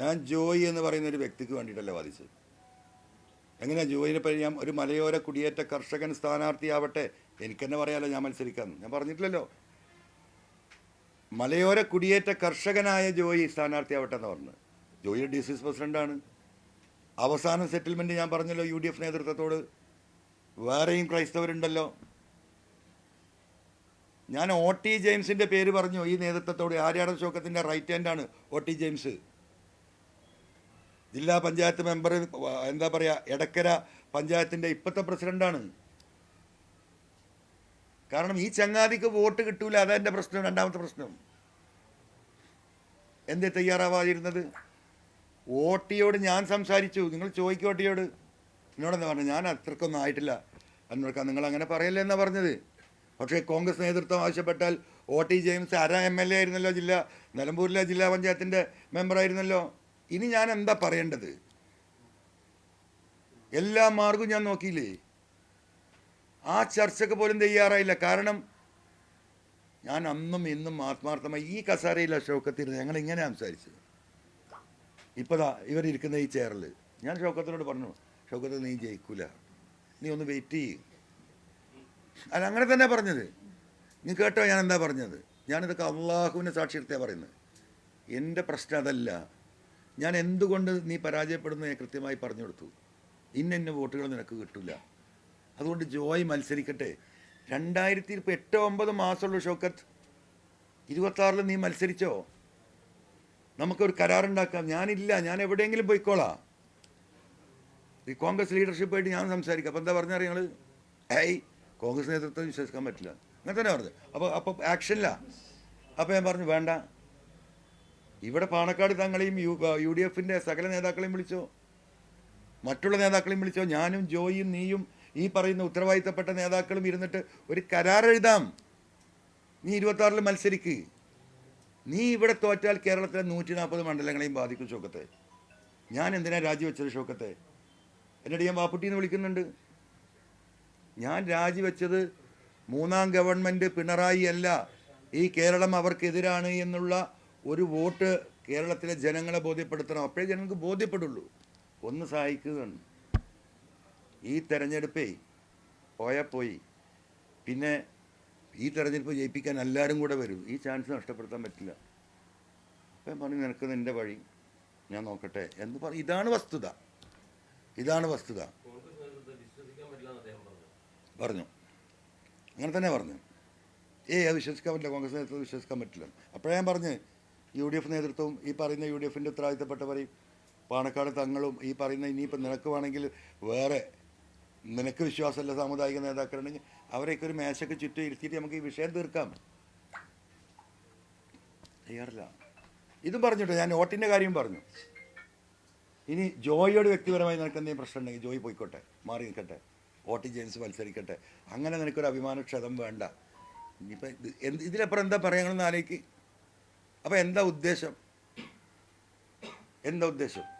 ഞാൻ ജോയി എന്ന് പറയുന്ന ഒരു വ്യക്തിക്ക് വേണ്ടിയിട്ടല്ല വാദിച്ചത്. എങ്ങനെ ജോയിനെ പറ്റി ഞാൻ ഒരു മലയോര കുടിയേറ്റ കർഷകൻ സ്ഥാനാർത്ഥിയാവട്ടെ? എനിക്ക് തന്നെ പറയാലോ ഞാൻ മത്സരിക്കാമെന്ന് ഞാൻ പറഞ്ഞിട്ടില്ലല്ലോ. മലയോര കുടിയേറ്റ കർഷകനായ ജോയി സ്ഥാനാർത്ഥിയാവട്ടെ എന്ന് പറഞ്ഞു ജോയി ഡി സി സി പ്രസിഡന്റാണ്. അവസാന സെറ്റിൽമെന്റ് ഞാൻ പറഞ്ഞല്ലോ യു ഡി എഫ് നേതൃത്വത്തോട്. വേറെയും ക്രൈസ്തവരുണ്ടല്ലോ. ഞാൻ ഒ ടി ജെയിംസിന്റെ പേര് പറഞ്ഞു ഈ നേതൃത്വത്തോട്. ആര്യാടൻ ശോക്കത്തിന്റെ റൈറ്റ് ഹാൻഡാണ് ഒ ടി ജെയിംസ്. ജില്ലാ പഞ്ചായത്ത് മെമ്പർ എന്താ പറയുക എടക്കര പഞ്ചായത്തിന്റെ ഇപ്പോഴത്തെ പ്രസിഡന്റാണ് കാരണം ഈ ചങ്ങാതിക്ക് വോട്ട് കിട്ടൂല അതെന്റെ പ്രശ്നം രണ്ടാമത്തെ പ്രശ്നം. എന്തേ തയ്യാറാവാതിരുന്നത്? ഓട്ടിയോട് ഞാൻ സംസാരിച്ചു. നിങ്ങൾ ചോദിക്കും ഓട്ടിയോട്. എന്നോടെന്താ പറഞ്ഞു ഞാൻ അത്രക്കൊന്നും ആയിട്ടില്ല. എന്നോടൊക്കെ നിങ്ങൾ അങ്ങനെ പറയല്ലേ എന്നാ പറഞ്ഞത്? പക്ഷേ കോൺഗ്രസ് നേതൃത്വം ആവശ്യപ്പെട്ടാൽ ഒ ടി ജെയിംസ് അര എം എൽ എ ആയിരുന്നല്ലോ ജില്ല നിലമ്പൂരിലെ ജില്ലാ പഞ്ചായത്തിന്റെ മെമ്പറായിരുന്നല്ലോ. ഇനി ഞാൻ എന്താ പറയേണ്ടത്? എല്ലാ മാർഗവും ഞാൻ നോക്കിയില്ലേ? ആ ചർച്ചക്ക് പോലും തയ്യാറായില്ല. കാരണം ഞാൻ അന്നും ഇന്നും ആത്മാർത്ഥമായി ഈ കസാരയിൽ ഷൗക്കത്തിരുന്ന് ഞങ്ങൾ ഇങ്ങനെ സംസാരിച്ചത് ഇപ്പതാ ഇവരിരിക്കുന്ന ഈ ചെയറിൽ ഞാൻ ഷൗക്കത്തിനോട് പറഞ്ഞു ഷൗക്കത്ത് നീ ജയിക്കൂല. നീ ഒന്ന് വെയിറ്റ് ചെയ്യ്. അല്ല അങ്ങനെ തന്നെ പറഞ്ഞത്. നീ കേട്ടോ ഞാൻ എന്താ പറഞ്ഞത്? ഞാനിതൊക്കെ അള്ളാഹുവിനെ സാക്ഷിയെടുത്തേ പറയുന്നത്. എന്റെ പ്രശ്നം അതല്ല. ഞാൻ എന്തുകൊണ്ട് നീ പരാജയപ്പെടുന്നു ഞാൻ കൃത്യമായി പറഞ്ഞു കൊടുത്തു. ഇന്ന ഇന്ന വോട്ടുകൾ നിനക്ക് കിട്ടില്ല അതുകൊണ്ട് ജോയ് മത്സരിക്കട്ടെ. രണ്ടായിരത്തി ഇപ്പം എട്ട് ഒമ്പത് മാസമുള്ളൂ ഷോക്കത്ത്. ഇരുപത്താറിൽ നീ മത്സരിച്ചോ? നമുക്കൊരു കരാറുണ്ടാക്കാം. ഞാനില്ല. ഞാൻ എവിടെയെങ്കിലും പോയിക്കോളാം. ഈ കോൺഗ്രസ് ലീഡർഷിപ്പായിട്ട് ഞാൻ സംസാരിക്കാം. അപ്പോൾ എന്താ പറഞ്ഞാൽ ഞങ്ങൾ ഏയ് കോൺഗ്രസ് നേതൃത്വം വിശ്വസിക്കാൻ പറ്റില്ല. അങ്ങനെ തന്നെ പറഞ്ഞു അപ്പോൾ അപ്പോൾ ആക്ഷനില്ല അപ്പോൾ ഞാൻ പറഞ്ഞു വേണ്ട. ഇവിടെ പാണക്കാട് തങ്ങളെയും യു യു ഡി എഫിന്റെ സകല നേതാക്കളെയും വിളിച്ചോ? മറ്റുള്ള നേതാക്കളെയും വിളിച്ചോ? ഞാനും ജോയിയും നീയും ഈ പറയുന്ന ഉത്തരവാദിത്തപ്പെട്ട നേതാക്കളും ഇരുന്നിട്ട് ഒരു കരാർ എഴുതാം. നീ ഇരുപത്താറിൽ മത്സരിക്ക്. നീ ഇവിടെ തോറ്റാൽ കേരളത്തിലെ നൂറ്റി നാൽപ്പത് മണ്ഡലങ്ങളെയും ബാധിക്കും ഷോക്കത്തെ ഞാൻ എന്തിനാണ് രാജിവെച്ചത് ഷോക്കത്തെ എന്നിട്ട് ഞാൻ ബാപ്പുട്ടി എന്ന് വിളിക്കുന്നുണ്ട്. ഞാൻ രാജിവെച്ചത് മൂന്നാം ഗവൺമെന്റ് പിണറായി അല്ല. ഈ കേരളം അവർക്കെതിരാണ് എന്നുള്ള ഒരു വോട്ട് കേരളത്തിലെ ജനങ്ങളെ ബോധ്യപ്പെടുത്തണം. അപ്പോഴേ ജനങ്ങൾക്ക് ബോധ്യപ്പെടുള്ളൂ. ഒന്ന് സഹായിക്കുകയാണ്. ഈ തെരഞ്ഞെടുപ്പേ പോയാൽ പോയി. പിന്നെ ഈ തെരഞ്ഞെടുപ്പ് ജയിപ്പിക്കാൻ എല്ലാവരും കൂടെ വരും. ഈ ചാൻസ് നഷ്ടപ്പെടുത്താൻ പറ്റില്ല. അപ്പം പറഞ്ഞു നിനക്ക് നിന്റെ വഴി ഞാൻ നോക്കട്ടെ എന്ന് പറഞ്ഞു ഇതാണ് വസ്തുത. ഇതാണ് വസ്തുത. പറഞ്ഞു. അങ്ങനെ തന്നെ പറഞ്ഞു. ഏയ് അത് വിശ്വസിക്കാൻ പറ്റില്ല. കോൺഗ്രസ് നേതൃത്വം വിശ്വസിക്കാൻ പറ്റില്ല. അപ്പോഴേ ഞാൻ പറഞ്ഞ് യു ഡി എഫ് നേതൃത്വവും ഈ പറയുന്ന യു ഡി എഫിന്റെ ഉത്തരവാദിത്തപ്പെട്ടവരെയും പാണക്കാട് തങ്ങളും ഈ പറയുന്ന ഇനിയിപ്പോൾ നിനക്ക് വേണമെങ്കിൽ വേറെ നിനക്ക് വിശ്വാസമല്ല സാമുദായിക നേതാക്കളുണ്ടെങ്കിൽ അവരെയൊക്കെ ഒരു മേശയ്ക്ക് ചുറ്റും ഇരുത്തിയിട്ട് നമുക്ക് ഈ വിഷയം തീർക്കാം. തയ്യാറില്ല. ഇതും പറഞ്ഞിട്ടോ ഞാൻ വോട്ടിന്റെ കാര്യം പറഞ്ഞു. ഇനി ജോയിയോട് വ്യക്തിപരമായി നിനക്ക് എന്തെങ്കിലും പ്രശ്നം ഉണ്ടെങ്കിൽ ജോയി പോയിക്കോട്ടെ മാറി നിൽക്കട്ടെ വോട്ട് ജെയിൻസ് മത്സരിക്കട്ടെ. അങ്ങനെ നിനക്കൊരു അഭിമാനക്ഷതം വേണ്ട. ഇനിയിപ്പോൾ എന്ത് ഇതിലപ്പുറം എന്താ പറയണമെന്ന് ആലോചിക്ക്. അപ്പോൾ എന്താ ഉദ്ദേശം? എന്താ ഉദ്ദേശം?